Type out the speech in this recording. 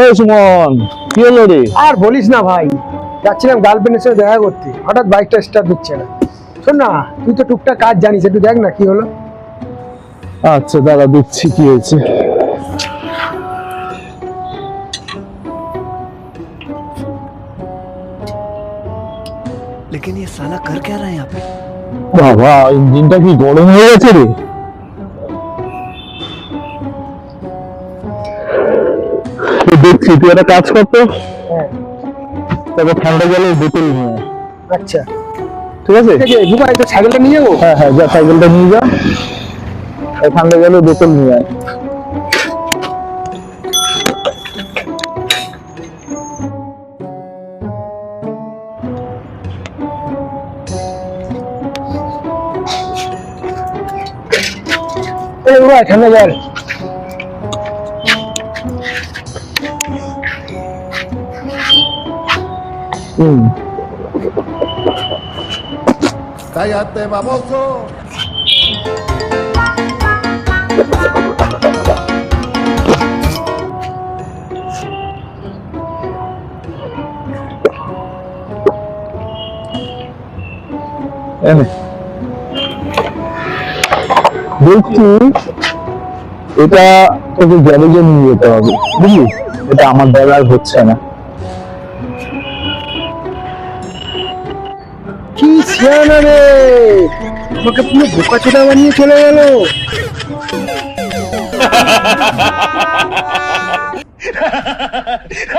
এই সুমন কি হলো রে আর বলিস না ভাই যাচ্ছিলাম গার্লফ্রেন্ডের সাথে দেখা করতে হঠাৎ বাইকটা স্টার্ট হচ্ছে না শোন না তুই তো টুকটাক কাজ জানিস একটু দেখ না কি হলো আচ্ছা দাদা দিচ্ছি কি হয়েছে लेकिन ये साला कर क्या रहा है यहाँ पे বাবা ইঞ্জিনটা কি গরম হয়ে গেছে রে দেখছি তুই একটা কাজ করতো হ্যাঁ। তারপর ঠান্ডা জলের বোতল নিয়ে আচ্ছা। ঠিক আছে? বুবাই তো সাইকেলটা নিয়ে যাব? হ্যাঁ হ্যাঁ যা সাইকেলটা নিয়ে যা। ঠান্ডা জলের বোতল নিয়ে আয়। বুবাই ঠান্ডা জল। Cállate, baboso. দেখছি এটা তোকে গ্যারেজে নিয়ে যেতে হবে বুঝলি? এটা আমার দ্বারা হচ্ছে না। কি সিয়ানা রে। আমাকে পুরো বোকা চোদা বানিয়ে চলে গেল।